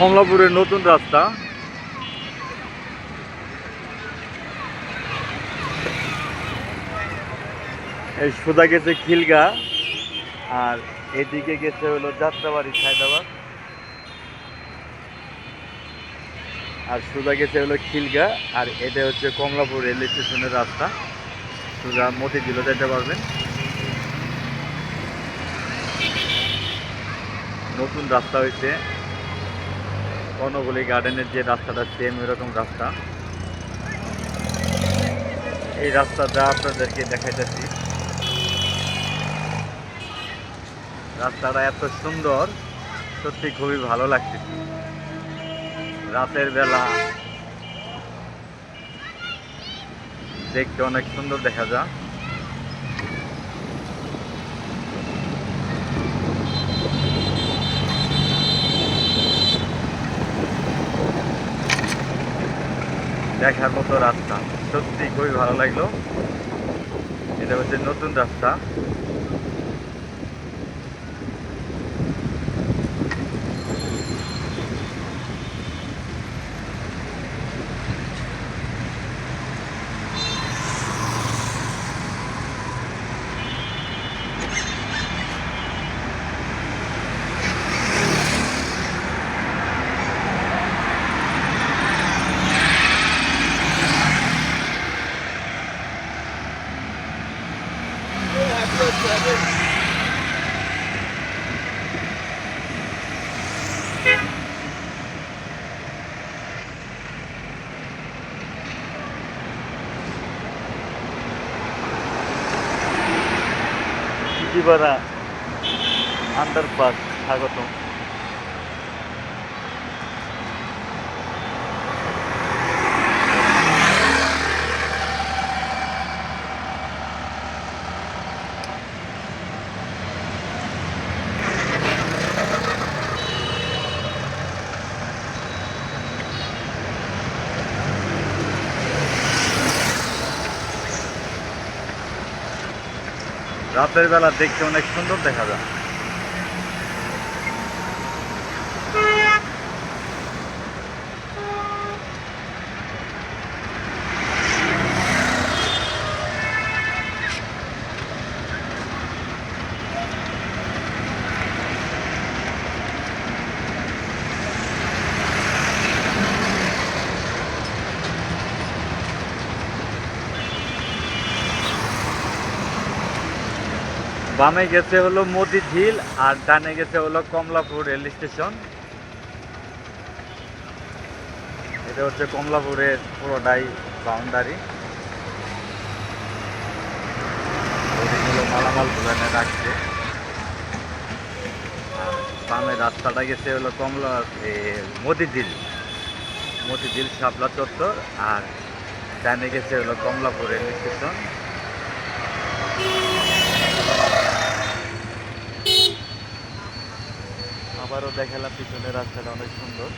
কমলাপুরের নতুন রাস্তা। এই সোজা গেছে খিলগা, আর এদিকে গেছে হলো যাত্রাবাড়ি, সায়দাবাদ। আর সোজা গেছে হলো খিলগা, আর এটা হচ্ছে কমলাপুর রেল স্টেশনের রাস্তা। সোজা মতিঝিলও যেতে পারবেন। নতুন রাস্তা হয়েছে। কর্ণগলি গার্ডেনের যে রাস্তাটা সেম এরকম রাস্তা। এই রাস্তাটা আপনাদেরকে দেখাইতেছি। রাস্তাটা এত সুন্দর, সত্যি খুবই ভালো লাগতেছে। রাতের বেলা দেখতে অনেক সুন্দর দেখা যায়। দেখার মতো রাস্তা। সত্যি খুবই ভালো লাগল। এটা হচ্ছে নতুন রাস্তা। চিঠিপাড়া আন্ডারপাস স্বাগতম রাতের বেলা দেখতে অনেক সুন্দর দেখা যায়। বামে গেছে হলো মতিঝিল আর ডানে গেছে হলো কমলাপুর রেল স্টেশন। এটা হচ্ছে কমলাপুরের পুরোটাই বাউন্ডারি। মালামাল দোকানে রাখছে। বামে রাস্তাটা গেছে হলো কমলা মতিঝিল মতিঝিল শাপলা চত্বর আর ডানে গেছে হলো কমলাপুর রেল স্টেশন। আবারও দেখালাম পিছনের রাস্তাটা অনেক সুন্দর।